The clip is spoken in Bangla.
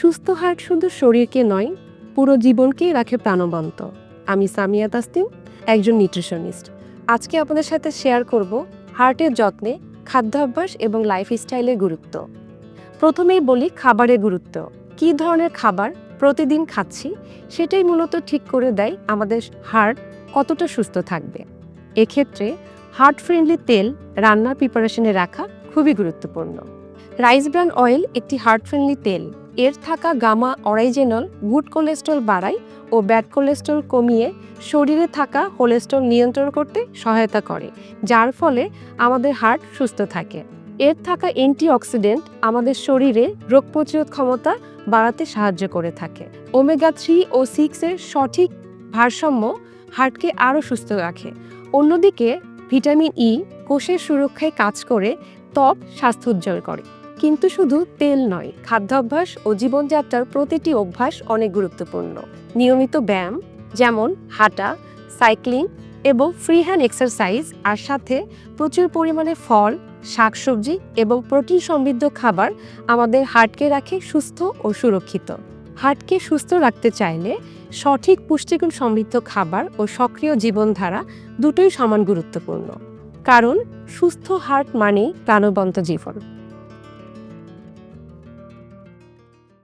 সুস্থ হার্ট শুধু শরীরকে নয়, পুরো জীবনকেই রাখে প্রাণবন্ত। আমি সামিয়া তাসতিম একজন নিউট্রিশনিস্ট আজকে আপনাদের সাথে শেয়ার করব হার্টের যত্নে খাদ্যাভ্যাস এবং লাইফস্টাইলের গুরুত্ব। প্রথমেই বলি খাবারের গুরুত্ব। কী ধরনের খাবার প্রতিদিন খাচ্ছি সেটাই মূলত ঠিক করে দেয় আমাদের হার্ট কতটা সুস্থ থাকবে। এক্ষেত্রে হার্ট ফ্রেন্ডলি তেল রান্নার প্রিপারেশনে রাখা খুবই গুরুত্বপূর্ণ। রাইস ব্রান অয়েল একটি হার্ট ফ্রেন্ডলি তেল। এর থাকা গামা অরাইজেনল গুড কোলেস্ট্রল বাড়ায় ও ব্যাড কোলেস্ট্রল কমিয়ে শরীরে থাকা কোলেস্ট্রল নিয়ন্ত্রণ করতে সহায়তা করে, যার ফলে আমাদের হার্ট সুস্থ থাকে। এর থাকা অ্যান্টিঅক্সিডেন্ট আমাদের শরীরে রোগ প্রতিরোধ ক্ষমতা বাড়াতে সাহায্য করে থাকে। ওমেগা থ্রি ও সিক্সের সঠিক ভারসাম্য হার্টকে আরও সুস্থ রাখে। অন্যদিকে ভিটামিন ই কোষের সুরক্ষায় কাজ করে, ত্বক স্বাস্থ্য উজ্জ্বল করে। কিন্তু শুধু তেল নয়, খাদ্যাভ্যাস ও জীবনযাত্রার প্রতিটি অভ্যাস অনেক গুরুত্বপূর্ণ। নিয়মিত ব্যায়াম, যেমন হাঁটা, সাইক্লিং এবং ফ্রি হ্যান্ড এক্সারসাইজ, আর সাথে প্রচুর পরিমাণে ফল, শাকসবজি এবং প্রোটিন সমৃদ্ধ খাবার আমাদের হার্টকে রাখে সুস্থ ও সুরক্ষিত। হার্টকে সুস্থ রাখতে চাইলে সঠিক পুষ্টিগুণ সমৃদ্ধ খাবার ও সক্রিয় জীবনধারা দুটোই সমান গুরুত্বপূর্ণ। কারণ, সুস্থ হার্ট মানেই প্রাণবন্ত জীবন।